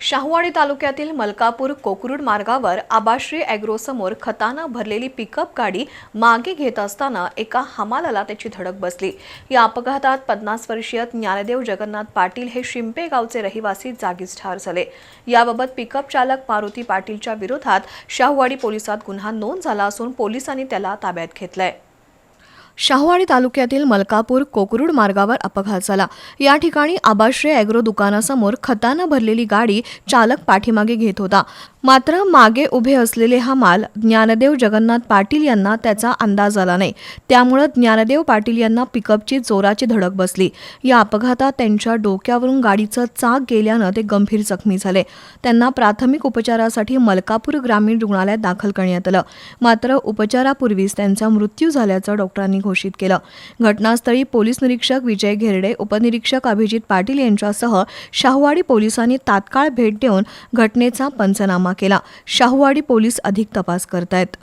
शाहूवाडी तालुक्यातील मलकापूर कोकरूड मार्गावर आबाश्री ॲग्रोसमोर खतानं भरलेली पिकअप गाडी मागे घेत असताना एका हमालाला त्याची धडक बसली. या अपघातात पन्नास वर्षीय ज्ञानदेव जगन्नाथ पाटील हे शिंपे गावचे रहिवासी जागीच ठार झाले. याबाबत पिकअप चालक मारुती पाटीलच्या विरोधात शाहूवाडी पोलिसात गुन्हा नोंद झाला असून पोलिसांनी त्याला ताब्यात घेतलाय. शाहूवाडी तालुक्यातील मलकापूर कोकरूड मार्गावर अपघात झाला. या ठिकाणी आबाश्रय ॲग्रो दुकानासमोर खतानं भरलेली गाडी चालक पाठीमागे घेत होता. मात्र मागे उभे असलेले हा माल ज्ञानदेव जगन्नाथ पाटील यांना त्याचा अंदाज आला नाही. त्यामुळं ज्ञानदेव पाटील यांना पिकअपची जोराची धडक बसली. या अपघातात त्यांच्या डोक्यावरून गाडीचं चाक गेल्यानं ते गंभीर जखमी झाले. त्यांना प्राथमिक उपचारासाठी मलकापूर ग्रामीण रुग्णालयात दाखल करण्यात आलं. मात्र उपचारापूर्वीच त्यांचा मृत्यू झाल्याचं डॉक्टरांनी घोषित केलं. घटनास्थळी पोलीस निरीक्षक विजय घेरडे उपनिरीक्षक अभिजित पाटील यांच्यासह शाहूवाडी पोलिसांनी तात्काळ भेट देऊन घटनेचा पंचनामा केला. शाहूवाडी पोलीस अधिक तपास करतायत.